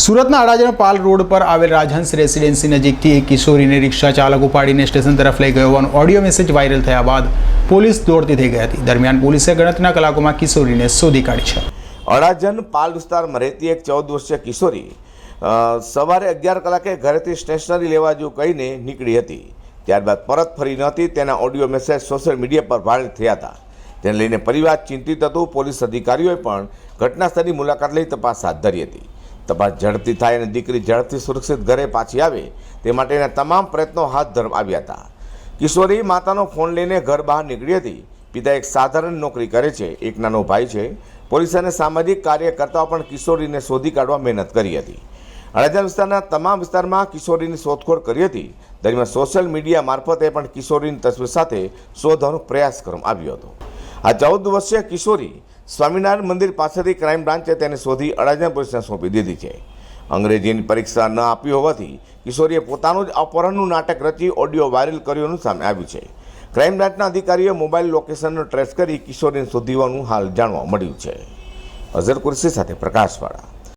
સુરતના અડાજણ પાલ રોડ પર આવેલ રાજહંસ રેસિડેન્સી નજીકથી એક કિશોરીને રિક્ષા ચાલક ઉપાડીને સ્ટેશન તરફ લઈ ગયો હોવાનો ઓડિયો મેસેજ વાયરલ થયા બાદ પોલીસ દોડતી થઈ ગઈ હતી. દરમિયાન પોલીસે ગણતરીના કલાકોમાં કિશોરીને શોધી કાઢી છે. અડાજણ પાલ વિસ્તારમાં રહેતી એક ચૌદ વર્ષીય કિશોરી સવારે અગિયાર કલાકે ઘરેથી સ્ટેશનરી લેવા જેવું કહીને નીકળી હતી. ત્યારબાદ પરત ફરી નહોતી તેના ઓડિયો મેસેજ સોશિયલ મીડિયા પર વાયરલ થયા હતા. તેને લઈને પરિવાર ચિંતિત હતું, પોલીસ અધિકારીઓએ પણ ઘટના સ્થળની મુલાકાત લઈ તપાસ હાથ ધરી હતી. તપાસ ઝડપથી થાય અને દીકરી ઝડપથી સુરક્ષિત ઘરે પાછી આવે તે માટેના તમામ પ્રયત્નો હાથ ધરવામાં આવ્યા હતા. કિશોરી માતાનો ફોન લઈને ઘર બહાર નીકળી હતી. પિતા એક સાધારણ નોકરી કરે છે. એક નાનો ભાઈ છે. પોલીસ અને સામાજિક કાર્યકર્તાઓ પણ કિશોરીને શોધી કાઢવા મહેનત કરી હતી. અડાજણ વિસ્તારના તમામ વિસ્તારમાં કિશોરીની શોધખોળ કરી હતી. દરમિયાન સોશિયલ મીડિયા મારફતે પણ કિશોરીની તસવીર સાથે શોધવાનો પ્રયાસ કરવામાં આવ્યો હતો. આ ચૌદ વર્ષીય કિશોરી સ્વામિનારાયણ મંદિર પાસેથી ક્રાઇમ બ્રાન્ચે તેને શોધી અડાજણ પોલીસને સોંપી દીધી છે. અંગ્રેજીની પરીક્ષા ન આપી હોવાથી કિશોરીએ પોતાનું જ અપહરણનું નાટક રચી ઓડિયો વાયરલ કર્યોનું સામે આવ્યું છે. ક્રાઇમ બ્રાન્ચના અધિકારીઓ મોબાઈલ લોકેશનનો ટ્રેસ કરી કિશોરીને શોધીવાનું હાલ જાણવા મળ્યું છે. અઝર કુરશી સાથે પ્રકાશવાળા.